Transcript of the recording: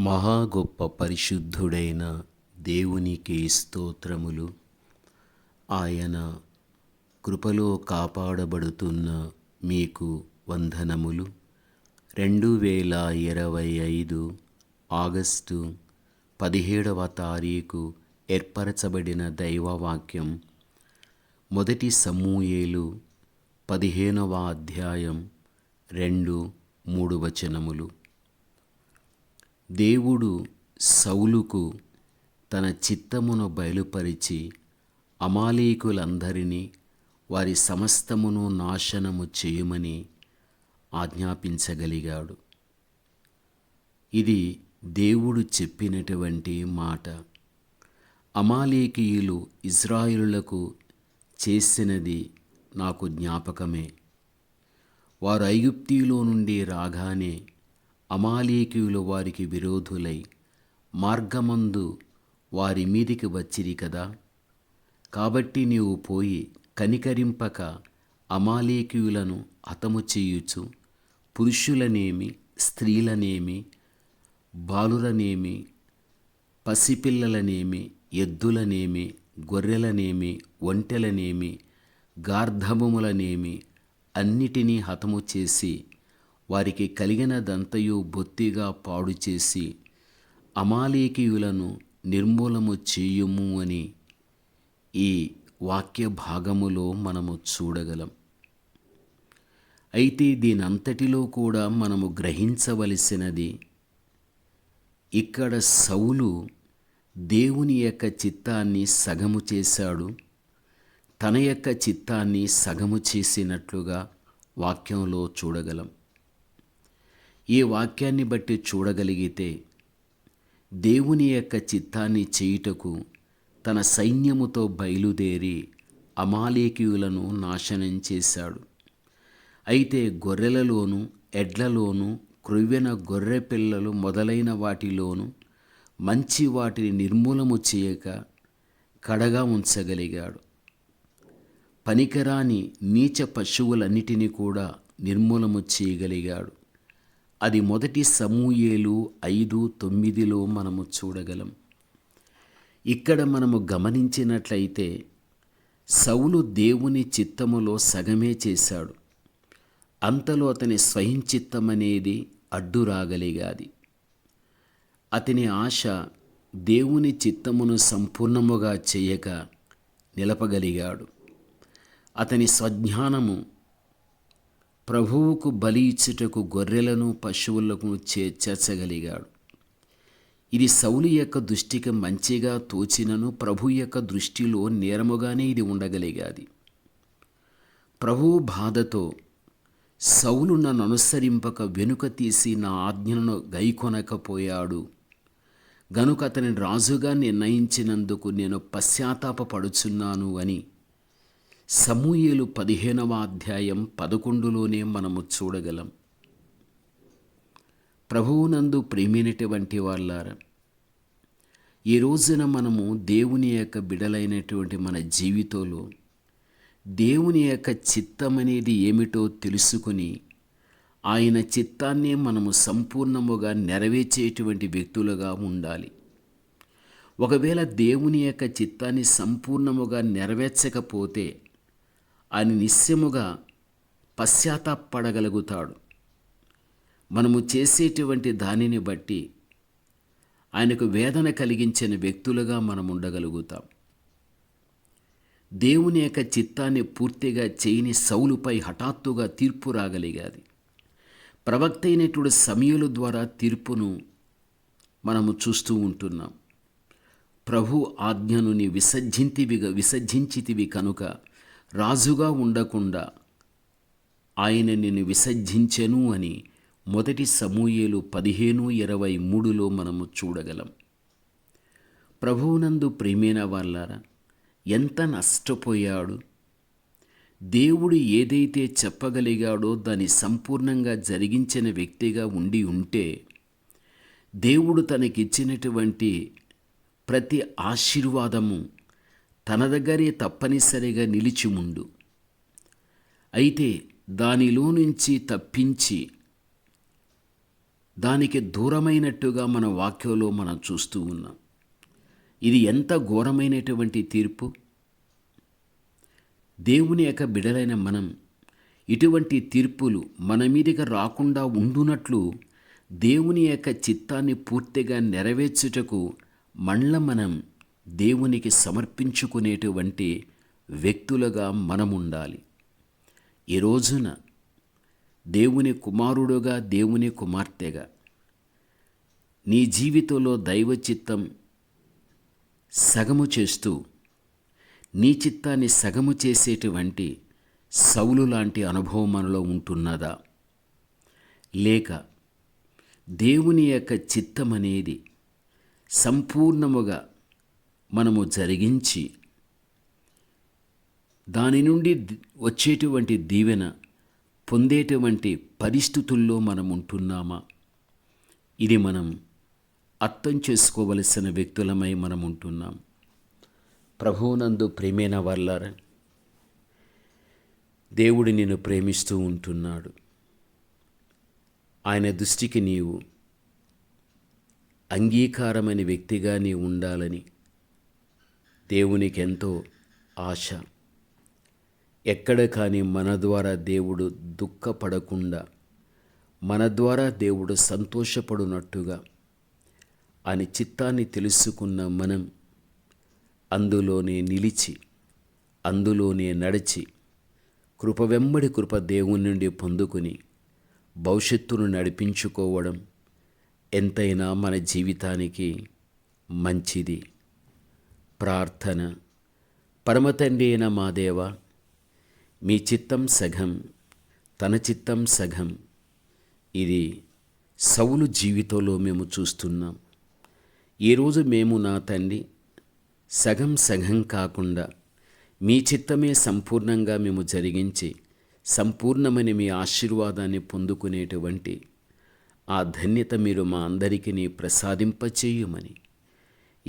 మహా గొప్ప పరిశుద్ధుడైన దేవునికి స్తోత్రములు. ఆయన కృపలో కాపాడబడుతున్న మీకు వందనములు. రెండు వేల ఇరవై ఐదు ఆగస్టు పదిహేడవ తారీఖు ఏర్పరచబడిన దైవవాక్యం. మొదటి సమూయేలు పదిహేనవ అధ్యాయం రెండు మూడు వచనములు. దేవుడు సౌలుకు తన చిత్తమును బయలుపరిచి అమాలీకులందరినీ వారి సమస్తమును నాశనము చేయమని ఆజ్ఞాపించగలిగాడు. ఇది దేవుడు చెప్పినటువంటి మాట. అమాలేకీయులు ఇజ్రాయిలులకు చేసినది నాకు జ్ఞాపకమే. వారు ఐగుప్తిలో నుండి రాగానే అమాలేకీయులు వారికి విరోధులై మార్గమందు వారి మీదికి వచ్చిరి కదా? కాబట్టి నీవు పోయి కనికరింపక అమాలేకీయులను హతము చేయుచు పురుషులనేమి స్త్రీలనేమి బాలురనేమి పసిపిల్లలనేమి ఎద్దులనేమి గొర్రెలనేమి ఒంటెలనేమి గార్ధబములనేమి అన్నిటినీ హతము చేసి వారికి కలిగినదంతయు బొత్తిగా పాడు చేసి అమాలేకీయులను నిర్మూలము చేయుము అని ఈ వాక్య భాగములో మనము చూడగలం. అయితే దీనంతటిలో కూడా మనము గ్రహించవలసినది ఇక్కడ సౌలు దేవుని యొక్క చిత్తాన్ని సగము చేశాడు తన యొక్క చిత్తాన్ని సగము చేసినట్లుగా వాక్యంలో చూడగలం. ఈ వాక్యాన్ని బట్టి చూడగలిగితే దేవుని యొక్క చిత్తాన్ని చేయుటకు తన సైన్యముతో బయలుదేరి అమాలేకీయులను నాశనం చేశాడు. అయితే గొర్రెలలోను ఎడ్లలోను క్రొవ్వెన గొర్రె పిల్లలు మొదలైన వాటిలోను మంచి వాటిని నిర్మూలము చేయక కడగా ఉంచగలిగాడు. పనికిరాని నీచ పశువులన్నిటినీ కూడా నిర్మూలము చేయగలిగాడు. అది మొదటి సమూయేలు ఐదు తొమ్మిదిలో మనము చూడగలం. ఇక్కడ మనము గమనించినట్లయితే సౌలు దేవుని చిత్తములో సగమే చేశాడు. అంతలో అతని స్వయం చిత్తమనేది అతని ఆశ దేవుని చిత్తమును సంపూర్ణముగా చేయక నిలపగలిగాడు. అతని స్వజ్ఞానము ప్రభువుకు బలి ఇచ్చుటకు గొర్రెలను పశువులకు చేర్చగలిగాడు. ఇది సౌలు యొక్క దృష్టికి మంచిగా తోచినను ప్రభు యొక్క దృష్టిలో నేరముగానే ఇది ఉండగలిగాది. ప్రభువు బాధతో సౌలు నన్ను అనుసరింపక వెనుక తీసి నా ఆజ్ఞలను గైకొనకపోయాడు. గనుక అతని రాజుగా నిర్ణయించినందుకు నేను పశ్చాత్తాపపడుచున్నాను అని సమూయేలు పదిహేనవ అధ్యాయం పదకొండులోనే మనము చూడగలం. ప్రభువునందు ప్రేమినటువంటి వాళ్ళారా ఈ రోజున మనము దేవుని యొక్క బిడలైనటువంటి మన జీవితంలో దేవుని యొక్క చిత్తం అనేది ఏమిటో తెలుసుకుని ఆయన చిత్తాన్ని మనము సంపూర్ణముగా నెరవేర్చేటువంటి వ్యక్తులుగా ఉండాలి. ఒకవేళ దేవుని యొక్క చిత్తాన్ని సంపూర్ణముగా నెరవేర్చకపోతే ఆయన నిశ్చయముగా పశ్చాత్తాపడగలుగుతాడు. మనము చేసేటువంటి దానిని బట్టి ఆయనకు వేదన కలిగించిన వ్యక్తులుగా మనం ఉండగలుగుతాం. దేవుని యొక్క చిత్తాన్ని పూర్తిగా చేయని సౌలుపై హఠాత్తుగా తీర్పు రాగలిగాది. ప్రవక్త అయినటువంటి సమయుల ద్వారా తీర్పును మనము చూస్తూ ఉంటున్నాం. ప్రభు ఆజ్ఞను నీ విసర్జింతివిగా విసర్జించితివి కనుక రాజుగా ఉండకుండా ఆయన నిన్ను విసర్జించెను అని మొదటి సమూయేలు పదిహేను ఇరవై మూడులో మనము చూడగలం. ప్రభువునందు ప్రేమైన వాళ్ళారా ఎంత నష్టపోయాడు? దేవుడు ఏదైతే చెప్పగలిగాడో దాన్ని సంపూర్ణంగా జరిగించిన వ్యక్తిగా ఉండి ఉంటే దేవుడు తనకిచ్చినటువంటి ప్రతి ఆశీర్వాదము తన దగ్గరే తప్పనిసరిగా నిలిచి ఉండు. అయితే దానిలో నుంచి తప్పించి దానికి దూరమైనట్టుగా మన వాక్యంలో మనం చూస్తూ ఉన్నాం. ఇది ఎంత ఘోరమైనటువంటి తీర్పు? దేవుని యొక్క బిడలైన మనం ఇటువంటి తీర్పులు మన మీదుగా రాకుండా ఉండునట్లు దేవుని యొక్క చిత్తాన్ని పూర్తిగా నెరవేర్చుటకు మళ్ళ మనం దేవునికి సమర్పించుకునేటువంటి వ్యక్తులుగా మనం ఉండాలి ఈ రోజున దేవుని కుమారుడుగా దేవుని కుమార్తెగా నీ జీవితంలో దైవ చిత్తం సగము చేస్తూ నీ చిత్తాన్ని సగము చేసేటువంటి సౌలు లాంటి అనుభవం మనలో ఉంటున్నదా? లేక దేవుని యొక్క చిత్తం అనేది సంపూర్ణముగా మనము జరిగించి దాని నుండి వచ్చేటువంటి దీవెన పొందేటువంటి పరిస్థితుల్లో మనం ఉంటున్నామా ఇది మనం అర్థం చేసుకోవలసిన వ్యక్తులమై మనం ఉంటున్నాం ప్రభువునందు ప్రేమైన వాళ్ళారా దేవుడు నిన్ను ప్రేమిస్తూ ఉంటున్నాడు. ఆయన దృష్టికి నీవు అంగీకారమైన వ్యక్తిగా నీవు ఉండాలని దేవునికి ఎంతో ఆశ. ఎక్కడ కానీ మన ద్వారా దేవుడు దుఃఖపడకుండా మన ద్వారా దేవుడు సంతోషపడునట్టుగా అని చిత్తాన్ని తెలుసుకున్న మనం అందులోనే నిలిచి అందులోనే నడిచి కృప వెంబడి కృప దేవుని నుండి పొందుకుని భవిష్యత్తును నడిపించుకోవడం ఎంతైనా మన జీవితానికి మంచిది. ప్రార్థన. పరమతండ్రి అయిన మా దేవ మీ చిత్తం సగం తన చిత్తం సగం ఇది సౌలు జీవితంలో మేము చూస్తున్నాం. ఈరోజు మేము నా తండ్రి సగం సగం కాకుండా మీ చిత్తమే సంపూర్ణంగా మేము జరిగించి సంపూర్ణమని మీ ఆశీర్వాదాన్ని పొందుకునేటువంటి ఆ ధన్యత మీరు మా అందరికీ ప్రసాదింపచేయమని.